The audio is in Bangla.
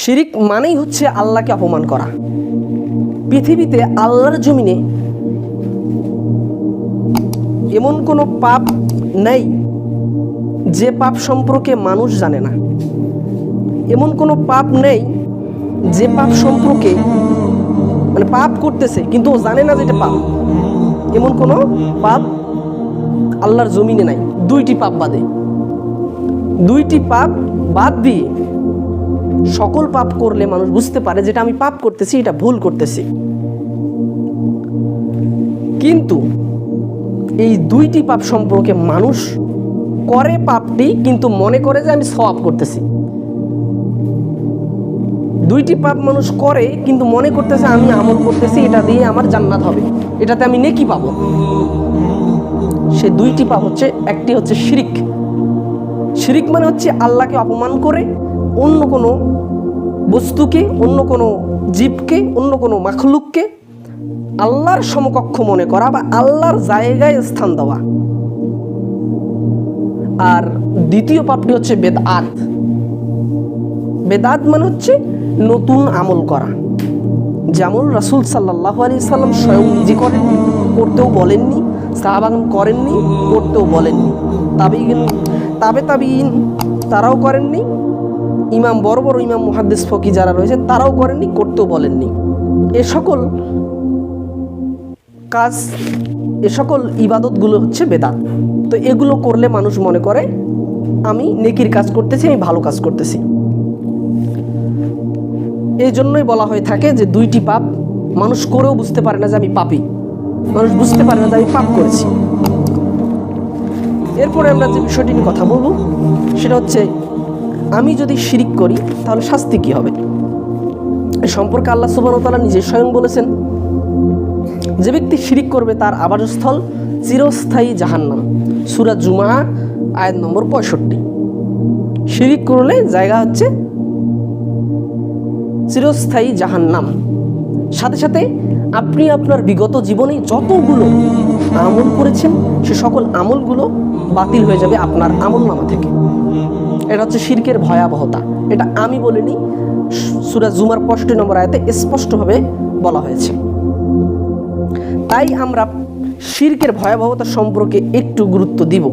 শিরিক মানেই হচ্ছে আল্লাহকে অপমান করা। পৃথিবীতে আল্লাহর জমিনে এমন কোনো পাপ নেই যে পাপ সম্পর্কে মানুষ জানে না। এমন কোনো পাপ নেই যে পাপ সম্পর্কে মানে পাপ করতেছে কিন্তু ও জানে না যে এটা পাপ। এমন কোনো পাপ আল্লাহর জমিনে নাই। দুইটি পাপ বাদে। দুইটি পাপ বাদ দিয়ে সকল পাপ করলে মানুষ বুঝতে পারে যেটা আমি পাপ করতেছি, এটা ভুল করতেছি। কিন্তু এই দুইটি পাপ সম্পর্কে মানুষ করে পাপটি, কিন্তু মনে করে যে আমি সওয়াব করতেছি। দুইটি পাপ মানুষ করে, কিন্তু মনে করতেছে আমি আমল করতেছি, এটা দিয়ে আমার জান্নাত হবে। এটাতে আমি নেকি পাবো। সে দুইটি পাপ হচ্ছে, একটি হচ্ছে শিরিক। শিরিক মানে হচ্ছে আল্লাহকে অপমান করে অন্য কোনো বস্তুকে, অন্য কোনো জীবকে, অন্য কোনো মাখলুককে আল্লাহর সমকক্ষ মনে করা বা আল্লাহর জায়গায় স্থান দেওয়া। আর দ্বিতীয় পাপটি হচ্ছে বেদআত বেদাত মানে হচ্ছে নতুন আমল করা। যেমন রাসুল সাল্লাহ আলি সাল্লাম স্বয়ং নিজে করেন করতেও বলেননি সাহাবাগান করেননি, করতেও বলেননি। তাবিগিন তাবে তাবিন তারাও করেননি ইমাম বড় বড় ইমাম মুহাদ্দিস ফকি যারা রয়েছে, তারাও করেননি, করতেও বলেননি। এ সকল কাজ, এ সকল ইবাদতগুলো হচ্ছে বেদাত। তো এগুলো করলে মানুষ মনে করে, আমি নেকির কাজ করতেছি, আমি ভালো কাজ করতেছি। এই জন্যই বলা হয়ে থাকে যে দুইটি পাপ মানুষ করেও বুঝতে পারে না যে আমি পাপি। মানুষ বুঝতে পারে না যে আমি পাপ করেছি। এরপরে আমরা যে বিষয়টি নিয়ে কথা বলব, সেটা হচ্ছে আমি যদি শিরিক করি, তাহলে শাস্তি কি হবে? এ সম্পর্কে আল্লাহ সুবাহতালা নিজে স্বয়ং বলেছেন, যে ব্যক্তি শিরিক করবে, তার আবাসস্থল চিরস্থায়ী জাহান্নাম। সুরা জুমা আয়াত নম্বর পঁয়ষট্টি। শিরিক করলে জায়গা হচ্ছে চিরস্থায়ী জাহান্নাম। সাথে সাথে আপনি আপনার বিগত জীবনে যতগুলো আমল করেছেন, সে সকল আমলগুলো বাতিল হয়ে যাবে আপনার আমল নামা থেকে। এটা হচ্ছে শির্কের ভয়াবহতা। এটা আমি বলিনি, সুরা জুমার পষ্টি নম্বর আয়াতে স্পষ্টভাবে বলা হয়েছে। তাই আমরা শির্কের ভয়াবহতা সম্পর্কে একটু গুরুত্ব দিব।